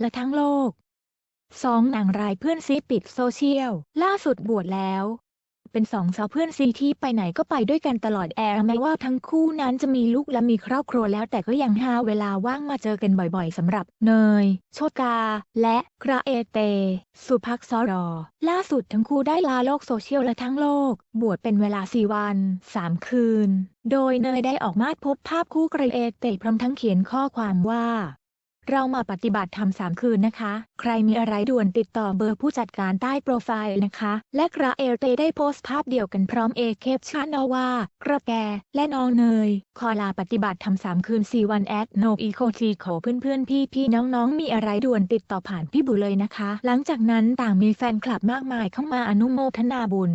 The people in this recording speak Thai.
และทั้งโลกสองนางรายเพื่อนซีปิดโซเชียล ล่าสุดบวชแล้ว เป็นสองสาวเพื่อนซีที่ไปไหนก็ไปด้วยกันตลอดแอร์แม้ว่าทั้งคู่นั้นจะมีลูกและมีครอบครัวแล้วแต่ก็ยังหาเวลาว่างมาเจอกันบ่อยๆสำหรับเนย โชกา และกระเอเต สุภักษรอ ล่าสุดทั้งคู่ได้ลาโลกโซเชียลและทั้งโลก บวชเป็นเวลา4วัน3คืน โดยเนยได้ออกมาพสต์ภาพคู่กระเอเตพร้อมทั้งเขียนข้อความว่า เรามาปฏิบัติธรรมสามคืนนะคะ ใครมีอะไรด่วนติดต่อเบอร์ผู้จัดการใต้โปรไฟล์นะคะ และกระเอลเตได้โพสต์ภาพเดียวกันพร้อมเอเคปชั่นเอาว่ากระแก และน้องเนย ขอลาปฏิบัติธรรมสามคืนสี่วันแอดโนอีโคทีขอเพื่อนๆ พี่ๆ น้องๆ มีอะไรด่วนติดต่อผ่านพี่บุเลยนะคะ หลังจากนั้นต่างมีแฟนคลับมากมายเข้ามาอนุโมทนาบุญ